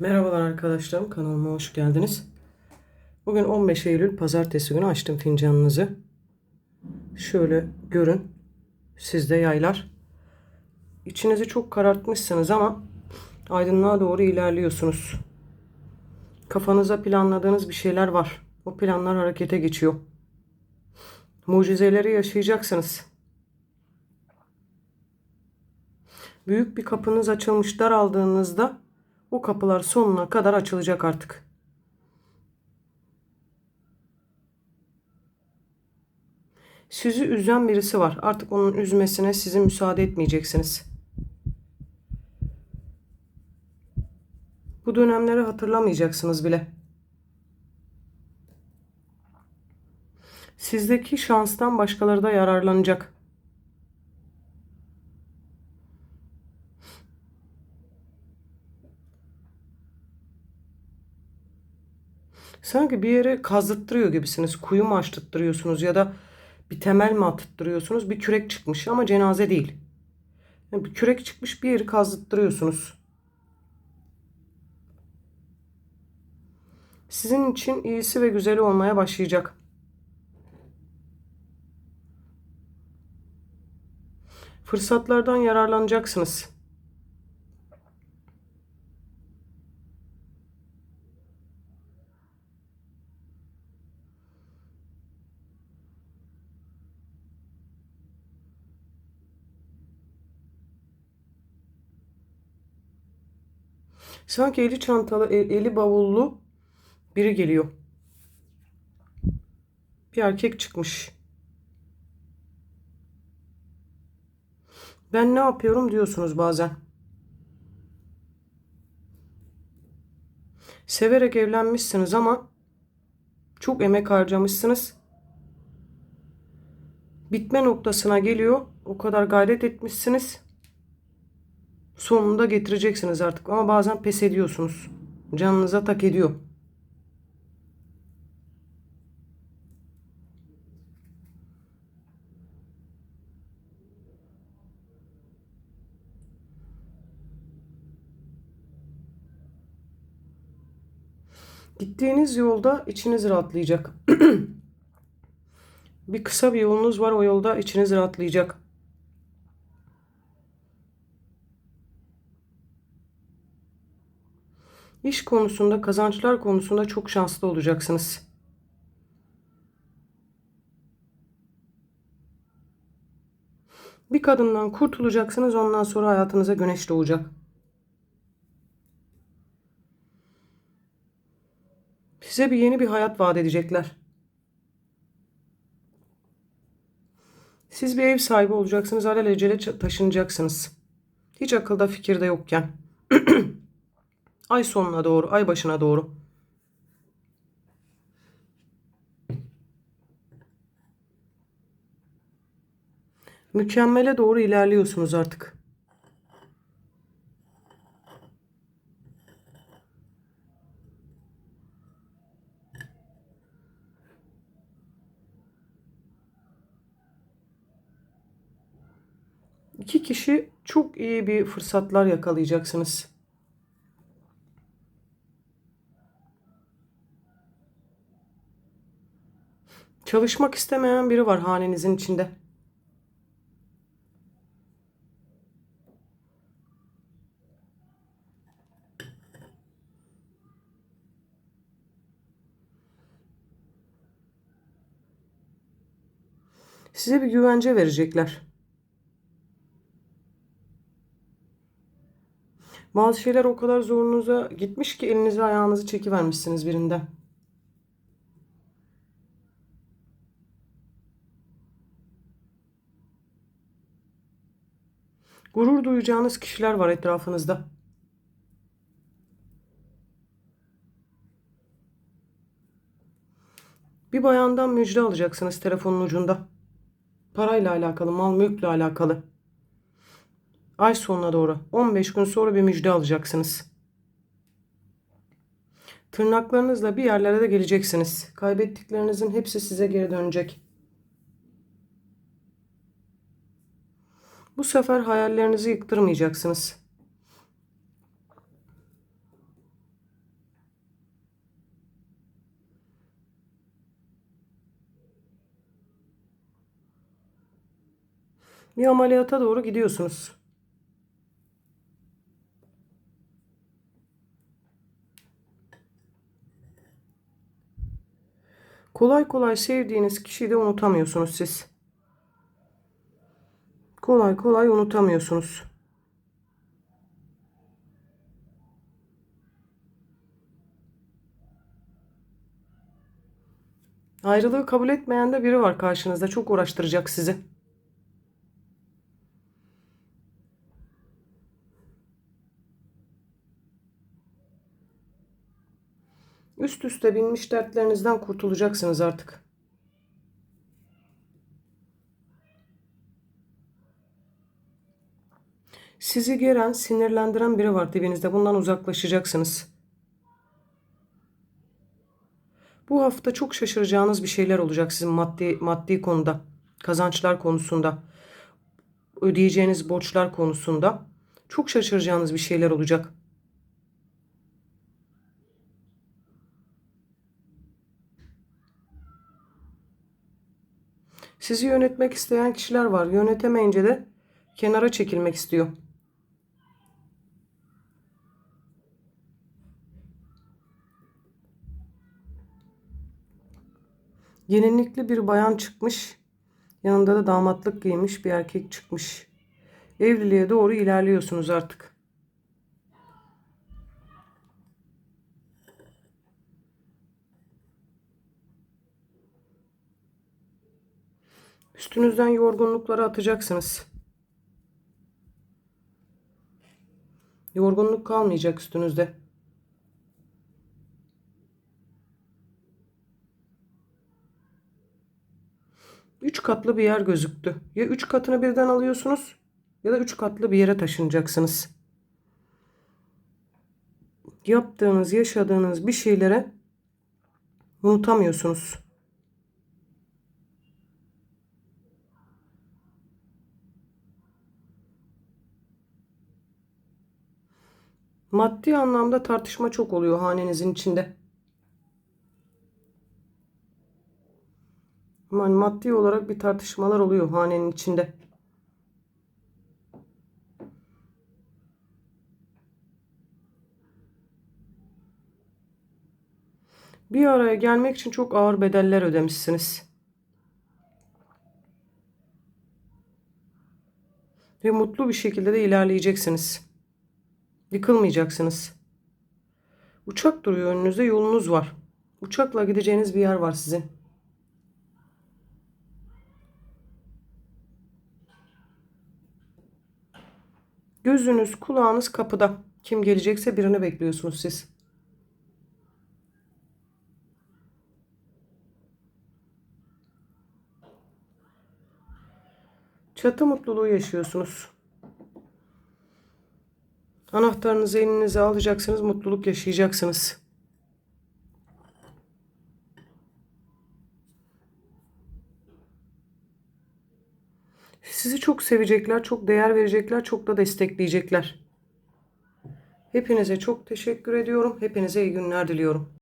Merhabalar arkadaşlarım kanalıma hoş geldiniz. Bugün 15 Eylül pazartesi günü açtım fincanınızı. Şöyle görün. Sizde yaylar. İçinizi çok karartmışsınız ama aydınlığa doğru ilerliyorsunuz. Kafanıza planladığınız bir şeyler var. O planlar harekete geçiyor. Mucizeleri yaşayacaksınız. Büyük bir kapınız açılmış daraldığınızda o kapılar sonuna kadar açılacak artık. Sizi üzen birisi var. Artık onun üzmesine sizin müsaade etmeyeceksiniz. Bu dönemleri hatırlamayacaksınız bile. Sizdeki şanstan başkaları da yararlanacak. Sanki bir yere kazdırttırıyor gibisiniz. Kuyu mu açtırtıyorsunuz ya da bir temel mi attırıyorsunuz? Bir kürek çıkmış ama cenaze değil. Yani bir kürek çıkmış bir yeri kazdırttırıyorsunuz. Sizin için iyisi ve güzeli olmaya başlayacak. Fırsatlardan yararlanacaksınız. Sanki eli çantalı, el- eli bavullu biri geliyor. Bir erkek çıkmış. Ben ne yapıyorum diyorsunuz bazen. Severek evlenmişsiniz ama çok emek harcamışsınız. Bitme noktasına geliyor. O kadar gayret etmişsiniz. Sonunda getireceksiniz artık ama bazen pes ediyorsunuz. Canınıza tak ediyor. Gittiğiniz yolda içiniz rahatlayacak. bir kısa bir yolunuz var o yolda içiniz rahatlayacak. İş konusunda, kazançlar konusunda çok şanslı olacaksınız. Bir kadından kurtulacaksınız, ondan sonra hayatınıza güneş doğacak. Size bir yeni bir hayat vaat edecekler. Siz bir ev sahibi olacaksınız, alelacele taşınacaksınız. Hiç akılda fikirde yokken. Ay sonuna doğru, ay başına doğru. Mükemmele doğru ilerliyorsunuz artık. İki kişi çok iyi bir fırsatlar yakalayacaksınız. Çalışmak istemeyen biri var hanenizin içinde. Size bir güvence verecekler. Bazı şeyler o kadar zorunuza gitmiş ki elinizi ayağınızı çekivermişsiniz birinden. Gurur duyacağınız kişiler var etrafınızda. Bir bayandan müjde alacaksınız telefonun ucunda. Parayla alakalı, mal mülkle alakalı. Ay sonuna doğru 15 gün sonra bir müjde alacaksınız. Tırnaklarınızla bir yerlere de geleceksiniz. Kaybettiklerinizin hepsi size geri dönecek. Bu sefer hayallerinizi yıktırmayacaksınız. Bir ameliyata doğru gidiyorsunuz. Kolay kolay sevdiğiniz kişiyi de unutamıyorsunuz siz. Kolay kolay unutamıyorsunuz. Ayrılığı kabul etmeyen de biri var karşınızda. Çok uğraştıracak sizi. Üst üste binmiş dertlerinizden kurtulacaksınız artık. Sizi geren, sinirlendiren biri var dibinizde. Bundan uzaklaşacaksınız. Bu hafta çok şaşıracağınız bir şeyler olacak sizin maddi maddi konuda, kazançlar konusunda, ödeyeceğiniz borçlar konusunda çok şaşıracağınız bir şeyler olacak. Sizi yönetmek isteyen kişiler var. Yönetemeyince de kenara çekilmek istiyor. Gelinlikli bir bayan çıkmış. Yanında da damatlık giymiş bir erkek çıkmış. Evliliğe doğru ilerliyorsunuz artık. Üstünüzden yorgunlukları atacaksınız. Yorgunluk kalmayacak üstünüzde. Üç katlı bir yer gözüktü. Ya üç katını birden alıyorsunuz ya da üç katlı bir yere taşınacaksınız. Yaptığınız, yaşadığınız bir şeylere unutamıyorsunuz. Maddi anlamda tartışma çok oluyor hanenizin içinde. Yani maddi olarak bir tartışmalar oluyor hanenin içinde. Bir araya gelmek için çok ağır bedeller ödemişsiniz. Ve mutlu bir şekilde de ilerleyeceksiniz. Yıkılmayacaksınız. Uçak duruyor önünüzde yolunuz var. Uçakla gideceğiniz bir yer var sizin. Gözünüz, kulağınız kapıda. Kim gelecekse birini bekliyorsunuz siz. Çatı mutluluğu yaşıyorsunuz. Anahtarınızı elinize alacaksınız, mutluluk yaşayacaksınız. Sizi çok sevecekler, çok değer verecekler, çok da destekleyecekler. Hepinize çok teşekkür ediyorum. Hepinize iyi günler diliyorum.